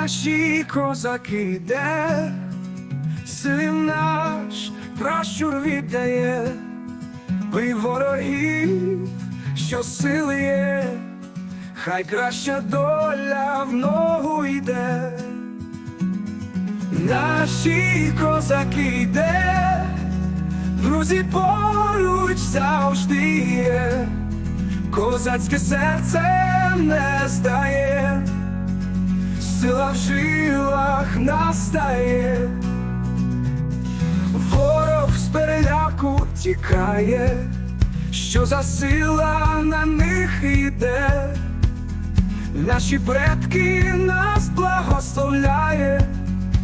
Наші козаки, де син наш пращур віддає, бий ворогів, що сили є, хай краща доля в ногу йде. Наші козаки, де друзі поруч завжди є, козацьке серце не здає, сила в жилах настає, ворог з переляку тікає, що за сила на них іде, наші предки нас благословляє,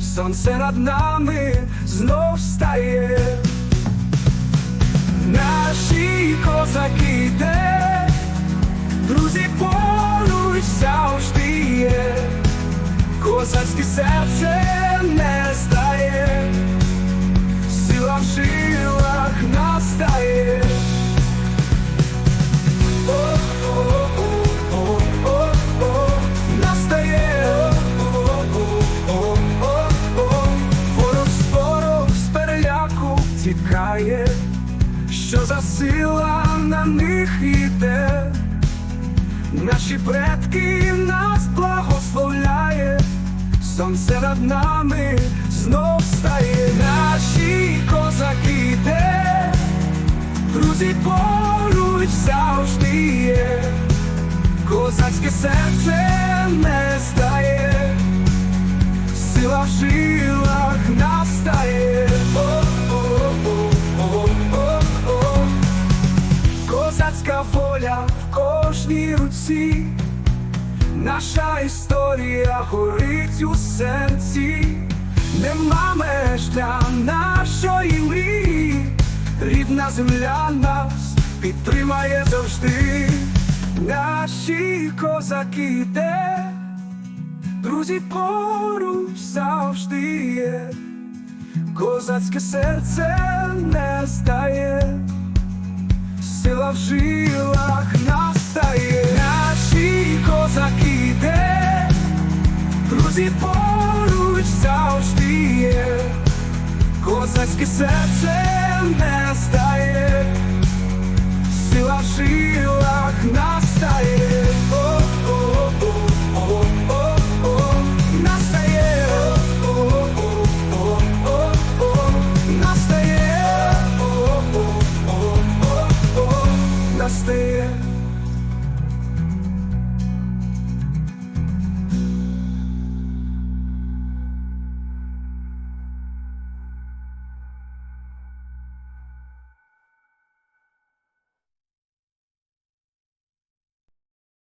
сонце над нами знов стає. Козацьке серце не здає, сила в жилах настає. Тікає що за сила на них іде, наші предки благословляє, сонце над нами знов стає, наші козаки де, друзі поруч завжди є, козацьке серце не здає, сила в жилах настає. О-о-о-о-о-о. Козацька воля в кожній руці, наша історія горить у серці, нема меж для нашої мрії, рідна земля нас підтримає завжди, наші козаки де, друзі поруч завжди є, козацьке серце не здає. Сила в жилах настає, Друзі поруч завжди є, козацьке серце не стає, сила в жилах настає.